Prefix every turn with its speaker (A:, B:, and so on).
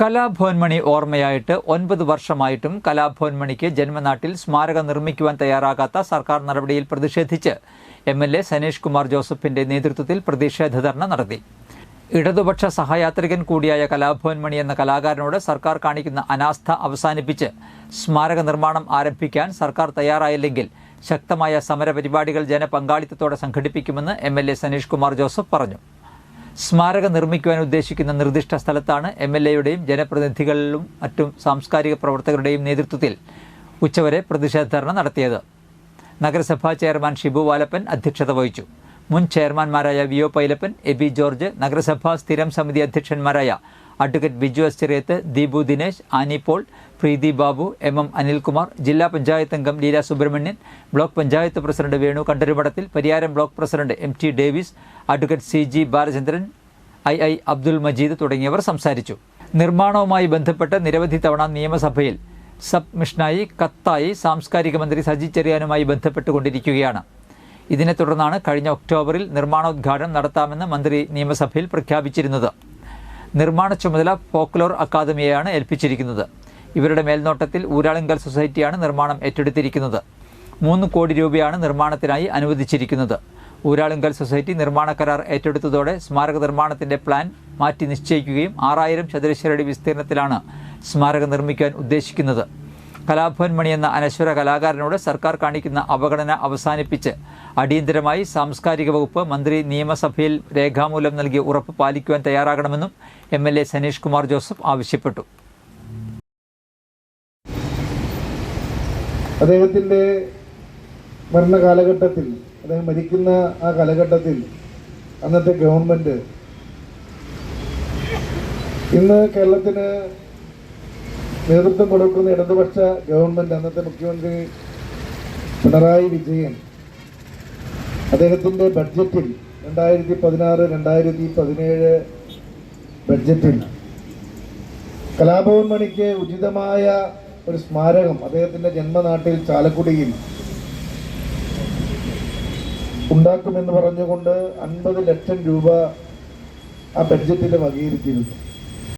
A: കലാഭവൻ മണി ഓർമ്മയായിട്ട് ഒൻപത് വർഷമായിട്ടും കലാഭവൻമണിക്ക് ജന്മനാട്ടിൽ സ്മാരകം നിർമ്മിക്കുവാൻ തയ്യാറാകാത്ത സർക്കാർ നടപടിയിൽ പ്രതിഷേധിച്ച് M L A Saneesh Kumar ജോസഫിന്റെ നേതൃത്വത്തിൽ പ്രതിഷേധ ധർണ നടത്തി. ഇടതുപക്ഷ സഹയാത്രികൻ കൂടിയായ കലാഭവൻമണി എന്ന കലാകാരനോട് സർക്കാർ കാണിക്കുന്ന അനാസ്ഥ അവസാനിപ്പിച്ച് സ്മാരക നിർമ്മാണം ആരംഭിക്കാൻ സർക്കാർ തയ്യാറായില്ലെങ്കിൽ ശക്തമായ സമരപരിപാടികൾ ജനപങ്കാളിത്തത്തോടെ സംഘടിപ്പിക്കുമെന്ന് M L A Saneesh Kumar Joseph പറഞ്ഞു. സ്മാരകം നിർമ്മിക്കുവാൻ ഉദ്ദേശിക്കുന്ന നിർദ്ദിഷ്ട സ്ഥലത്താണ് എം എൽ എയുടെയും ജനപ്രതിനിധികളിലും മറ്റും സാംസ്കാരിക പ്രവർത്തകരുടെയും നേതൃത്വത്തിൽ ഉച്ചവരെ പ്രതിഷേധ ധർണ നടത്തിയത്. നഗരസഭാ ചെയർമാൻ ഷിബു വാലപ്പൻ അധ്യക്ഷത വഹിച്ചു. മുൻ ചെയർമാൻമാരായ V O Pailappan A B George നഗരസഭാ സ്ഥിരം സമിതി അധ്യക്ഷന്മാരായ advocate Biju S Cheriyath Deepu Dinesh Annie Paul Preethi Babu M M Anilkumar ജില്ലാ പഞ്ചായത്ത് അംഗം Leela Subrahmanian block panchayat president Venu Kandarumadathil Pariyaram block president M T Davis advocate C G Balachandran I I Abdul Majeed തുടങ്ങിയവർ സംസാരിച്ചു. നിർമ്മാണവുമായി ബന്ധപ്പെട്ട് നിരവധി തവണ നിയമസഭയിൽ sub മിഷനായി കത്തായി സാംസ്കാരിക മന്ത്രി സജി ചെറിയാനുമായി ബന്ധപ്പെട്ടുകൊണ്ടിരിക്കുകയാണ്. ഇതിനെ തുടർന്നാണ് കഴിഞ്ഞ ഒക്ടോബറിൽ നിർമ്മാണോദ്ഘാടനം നടത്താമെന്ന് മന്ത്രി നിയമസഭയിൽ പ്രഖ്യാപിച്ചിരുന്നത്. നിർമ്മാണ ചുമതല ഫോക്ലോർ അക്കാദമിയെയാണ് ഏൽപ്പിച്ചിരിക്കുന്നത്. ഇവരുടെ മേൽനോട്ടത്തിൽ ഊരാളുങ്കൽ സൊസൈറ്റിയാണ് നിർമ്മാണം ഏറ്റെടുത്തിരിക്കുന്നത്. മൂന്ന് കോടി രൂപയാണ് നിർമ്മാണത്തിനായി അനുവദിച്ചിരിക്കുന്നത്. ഊരാളുങ്കൽ സൊസൈറ്റി നിർമ്മാണ കരാർ ഏറ്റെടുത്തതോടെ സ്മാരക നിർമ്മാണത്തിന്റെ പ്ലാൻ മാറ്റി നിശ്ചയിക്കുകയും ആറായിരം ചതുരശ്രടി വിസ്തീർണത്തിലാണ് സ്മാരകം നിർമ്മിക്കാൻ ഉദ്ദേശിക്കുന്നത്. കലാഭവൻ മണി എന്ന അനശ്വര കലാകാരനോട് സർക്കാർ കാണിക്കുന്ന അവഗണന അവസാനിപ്പിച്ച് അടിയന്തരമായി സാംസ്കാരിക വകുപ്പ് മന്ത്രി നിയമസഭയിൽ രേഖാമൂലം നൽകിയ ഉറപ്പ് പാലിക്കുവാൻ തയ്യാറാകണമെന്നും M L A Saneesh Kumar Joseph ആവശ്യപ്പെട്ടു.
B: അദ്ദേഹത്തിന്റെ ഭരണ കാലഘട്ടത്തിൽ അദ്ദേഹം മരിക്കുന്ന ആ കാലഘട്ടത്തിൽ അന്നത്തെ ഗവൺമെന്റ് ഇന്ന് കേരളത്തിന് നേതൃത്വം കൊടുക്കുന്ന ഇടതുപക്ഷ ഗവൺമെന്റ് അന്നത്തെ മുഖ്യമന്ത്രി പിണറായി വിജയൻ അദ്ദേഹത്തിന്റെ ബഡ്ജറ്റിൽ രണ്ടായിരത്തി പതിനാറ് രണ്ടായിരത്തി പതിനേഴ് ബഡ്ജറ്റിൽ കലാഭവൻ മണിക്ക് ഉചിതമായ ഒരു സ്മാരകം അദ്ദേഹത്തിന്റെ ജന്മനാട്ടിൽ ചാലക്കുടിയിൽ ഉണ്ടാക്കുമെന്ന് പറഞ്ഞുകൊണ്ട് അൻപത് ലക്ഷം രൂപ ആ ബഡ്ജറ്റിൽ വകയിരുത്തിയിരുന്നു.